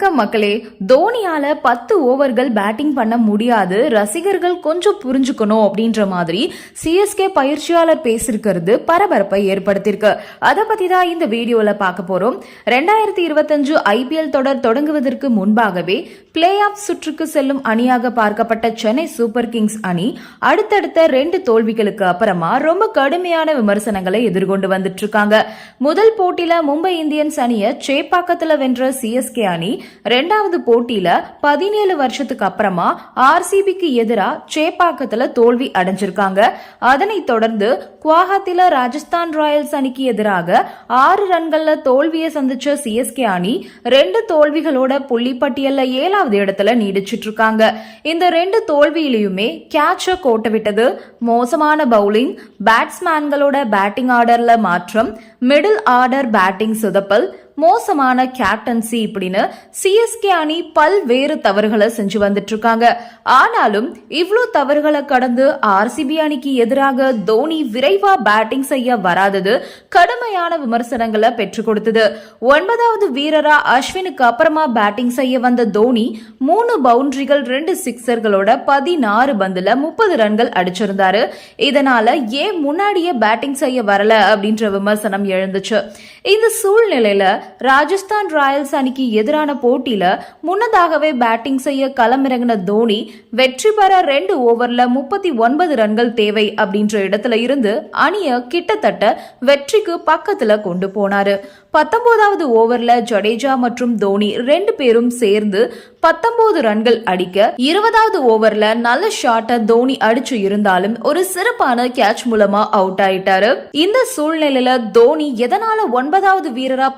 வணக்கம் மக்களே. தோனியால பத்து ஓவர்கள் பேட்டிங் பண்ண முடியாது. ரசிகர்கள் கொஞ்சம் புரிஞ்சுக்கணும் அப்படின்ற மாதிரி சிஎஸ்கே பயிற்சியாளர் பேசியிருக்கிறது பரபரப்பை ஏற்படுத்தியிருக்கு. அதை பத்தி தான் இந்த வீடியோல பார்க்க போறோம். ரெண்டாயிரத்தி இருபத்தஞ்சு ஐபிஎல் தொடர் தொடங்குவதற்கு முன்பாகவே பிளே ஆஃப் சுற்றுக்கு செல்லும் அணியாக பார்க்கப்பட்ட சென்னை சூப்பர் கிங்ஸ் அணி அடுத்தடுத்த ரெண்டு தோல்விகளுக்கு அப்புறமா ரொம்ப கடுமையான விமர்சனங்களை எதிர்கொண்டு வந்துட்டு இருக்காங்க. முதல் போட்டியில மும்பை இந்தியன்ஸ் அணியை சேப்பாக்கத்துல வென்ற சிஎஸ்கே அணி ரெண்டாவது போட்டியில பதினேழு வருஷத்துக்கு அப்புறமா ஆர்சிபிக்கு எதிராக சேப்பாக்கத்துல தோல்வி அடைஞ்சிருக்காங்க. அதனைத் தொடர்ந்து குவாஹாத்தில ராஜஸ்தான் ராயல்ஸ் அணிக்கு எதிராக ஆறு ரன்கள்ல தோல்வியை சந்திச்ச சிஎஸ்கே அணி ரெண்டு தோல்விகளோட புள்ளிப்பட்டியல்ல ஏழாவது இடத்துல நீடிச்சிட்டு இருக்காங்க இந்த ரெண்டு தோல்வியிலையுமே கேட்ச கோட்ட விட்டது. மோசமான பவுலிங் பேட்ஸ்மேன்களோட பேட்டிங் ஆர்டர்ல மாற்றம் மிடில் ஆர்டர் பேட்டிங் சுதப்பல் மோசமான கேப்டன்சி இப்படின்னு சிஎஸ்கே அணி பல்வேறு தவறுகளை செஞ்சு வந்துட்டு இருக்காங்க ஆனாலும் இவ்வளோ தவறுகளை கடந்து ஆர்சிபி அணிக்கு எதிராக தோனி விரைவா பேட்டிங் செய்ய வராதது கடுமையான விமர்சனங்களை பெற்றுக் கொடுத்தது. ஒன்பதாவது வீரரா அஸ்வினுக்கு அப்புறமா பேட்டிங் செய்ய வந்த தோனி மூணு பவுண்டரிகள் ரெண்டு சிக்ஸர்களோட பதினாறு பந்துல முப்பது ரன்கள் அடிச்சிருந்தாரு. இதனால ஏன் முன்னாடியே பேட்டிங் செய்ய வரல அப்படின்ற விமர்சனம் எழுந்துச்சு. இந்த சூழ்நிலையில ராஜஸ்தான் ராயல்ஸ் அணிக்கு எதிரான போட்டியில முன்னதாகவே பேட்டிங் செய்ய களமிறங்கின தோனி வெற்றி பெற ரெண்டு ஓவர்ல முப்பத்தி ஒன்பது ரன்கள் தேவை அப்படின்ற இடத்துல இருந்து அணிய கிட்டத்தட்ட வெற்றிக்கு பக்கத்துல கொண்டு போனாரு. பத்தொன்பதாவது ஓவர்ல ஜடேஜா மற்றும் தோனி ரெண்டு பேரும் சேர்ந்து பத்தொன்பது ரன்கள் அடிக்க இருபதாவது ஓவர்ல நல்ல ஷாட்டை தோனி அடிச்சு இருந்தாலும் ஒரு சிறப்பான கேட்ச் மூலமா அவுட் ஆயிட்டாரு. இந்த சூழ்நிலையில தோனி எதனால ஒன்பதாவது வீரரா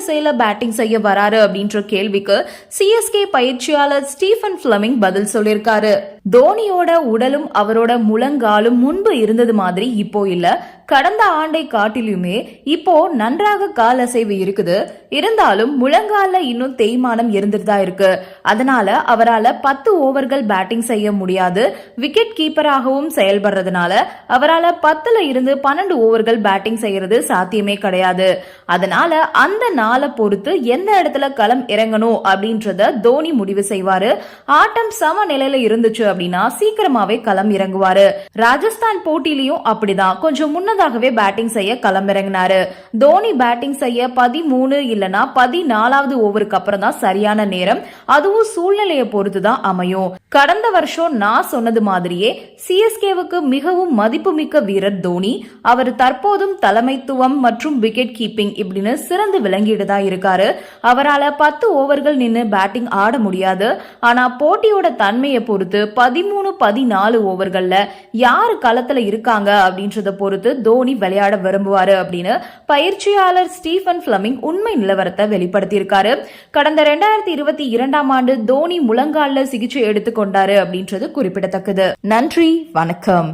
பின்வரிசையில பேட்டிங் செய்ய வராரு அப்படின்ற கேள்விக்கு சிஎஸ்கே பயிற்சியாளர் ஸ்டீஃபன் பிளமிங் பதில் சொல்லியிருக்காரு. தோனியோட உடலும் அவரோட முழங்காலும் முன்பு இருந்தது மாதிரி இப்போ இல்ல. கடந்த ஆண்டை காட்டிலுமே இப்போ நன்றாக கால் அசைவு இருக்குது. இருந்தாலும் முழங்கால இன்னும் தேய்மானம் இருந்துட்டு தான் இருக்கு. அதனால அவரால் பத்து ஓவர்கள் பேட்டிங் செய்ய முடியாது. விக்கெட் கீப்பராகவும் செயல்படுறதுனால அவரால் பத்துல இருந்து பன்னெண்டு ஓவர்கள் பேட்டிங் செய்யறது சாத்தியமே கிடையாது. அதனால அந்த நாளை பொறுத்து எந்த இடத்துல களம் இறங்கணும் அப்படின்றத தோனி முடிவு செய்வாரு. ஆட்டம் சம நிலையில இருந்துச்சு அப்படின்னா சீக்கிரமாவே களம் இறங்குவாரு. ராஜஸ்தான் போட்டியிலையும் அப்படிதான். கொஞ்சம் முன்னதாகவே பேட்டிங் செய்ய களம் இறங்கினாரு. தோனி பேட்டிங் செய்ய பதிமூணு இல்லனா பதினாலாவது ஓவருக்கு அப்புறம் தான் சரியான நேரம். அதுவும் சூழ்நிலையை பொறுத்து தான் அமையும். கடந்த வருஷம் நான் சொன்னது மாதிரியே சிஎஸ்கேவுக்கு மிகவும் மதிப்புமிக்க வீரர் தோனி. அவர் தற்போதும் தலைமைத்துவம் மற்றும் விக்கெட் கீப்பிங் இப்படின்னு சிறந்து விளங்கிட்டு தான் இருக்காரு. அவரால் பத்து ஓவர்கள் நின்று பேட்டிங் ஆட முடியாது. ஆனா போட்டியோட தன்மையை பொறுத்து பதிமூணு பதினாலு ஓவர்களில் யார் களத்தில் இருக்காங்க அப்படின்றத பொறுத்து தோனி விளையாட விரும்புவார் அப்படின்னு பயிற்சியாளர் ஸ்டீஃபன் ஃபிளமிங் உண்மை நிலவரத்தை வெளிப்படுத்தியிருக்காரு. கடந்த ரெண்டாயிரத்தி இருபத்தி இரண்டாம் ஆண்டு தோனி முழங்கால சிகிச்சை எடுத்துக்கொண்டாரு அப்படின்றது குறிப்பிடத்தக்கது. நன்றி வணக்கம்.